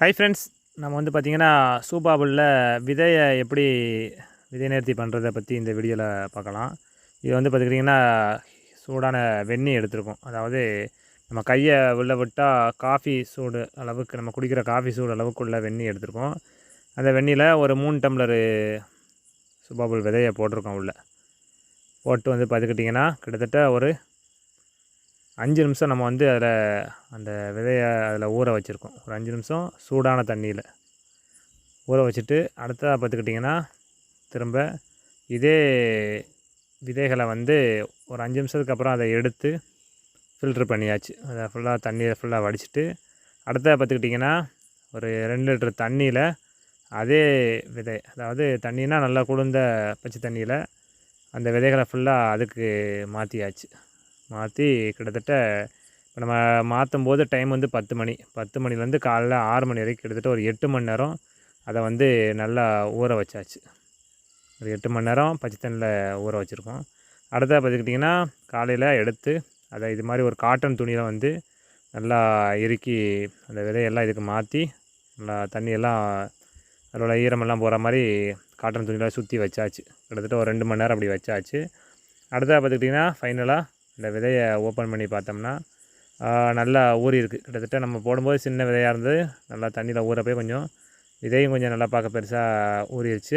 Hi friends நம்ம வந்து பார்த்திங்கன்னா சூப்பாபுளில் விதையை எப்படி விதை நேர்த்தி பண்ணுறதை பற்றி இந்த வீடியோவில் பார்க்கலாம் இது வந்து பார்த்துக்கிட்டிங்கன்னா சூடான வெந்நீர் எடுத்திருக்கோம் அதாவது நம்ம கையை உள்ள விட்டால் காஃபி சூடு அளவுக்கு நம்ம குடிக்கிற காஃபி சூடு அளவுக்குள்ள வெந்நீர் எடுத்திருக்கோம் அந்த வெந்நியில் ஒரு மூணு டம்ளரு சூப்பாபுல் விதையை போட்டிருக்கோம் உள்ள. போட்டு வந்து பார்த்துக்கிட்டிங்கன்னா கிட்டத்தட்ட ஒரு அஞ்சு நிமிஷம் நம்ம வந்து அதில் அந்த விதையை அதில் ஊற வச்சுருக்கோம். ஒரு அஞ்சு நிமிஷம் சூடான தண்ணியில் ஊற வச்சுட்டு அடுத்ததாக பார்த்துக்கிட்டிங்கன்னா திரும்ப இதே விதைகளை வந்து ஒரு அஞ்சு நிமிஷத்துக்கு அப்புறம் அதை எடுத்து ஃபில்ட்ரு பண்ணியாச்சு. அதை ஃபுல்லாக தண்ணியை ஃபுல்லாக வடிச்சிட்டு அடுத்ததாக பார்த்துக்கிட்டிங்கன்னா ஒரு ரெண்டு லிட்டர் தண்ணியில் அதே விதை அதாவது தண்ணினா நல்லா குளிர்ந்த பச்சை தண்ணியில் அந்த விதைகளை ஃபுல்லாக அதுக்கு மாற்றியாச்சு மாற்றி கிட்டத்தட்ட இப்போ நம்ம மாற்றும் போது டைம் வந்து பத்து மணி. பத்து மணிலேருந்து காலைல ஆறு மணி வரைக்கும் கிட்டத்தட்ட ஒரு எட்டு மணி நேரம் அதை வந்து நல்லா ஊற வச்சாச்சு. ஒரு எட்டு மணி நேரம் பச்சை தண்ணியில் ஊற வச்சுருக்கோம். அடுத்ததாக பார்த்துக்கிட்டிங்கன்னா காலையில் எடுத்து அதை இது மாதிரி ஒரு காட்டன் துணியில் வந்து நல்லா இறுக்கி அந்த விதையெல்லாம் இதுக்கு மாற்றி நல்லா தண்ணியெல்லாம் அதோட ஈரமெல்லாம் போகிற மாதிரி காட்டன் துணியில் சுற்றி வச்சாச்சு. கிட்டத்தட்ட ஒரு ரெண்டு மணி நேரம் அப்படி வச்சாச்சு. அடுத்ததாக பார்த்துக்கிட்டிங்கன்னா ஃபைனலாக இந்த விதையை ஓப்பன் பண்ணி பார்த்தோம்னா நல்லா ஊறி இருக்குது கிட்டத்தட்ட நம்ம போடும்போது சின்ன விதையாக இருந்தது. நல்லா தண்ணியில் ஊற போய் கொஞ்சம் விதையும் கொஞ்சம் நல்லா பார்க்க பெருசாக ஊறிடுச்சு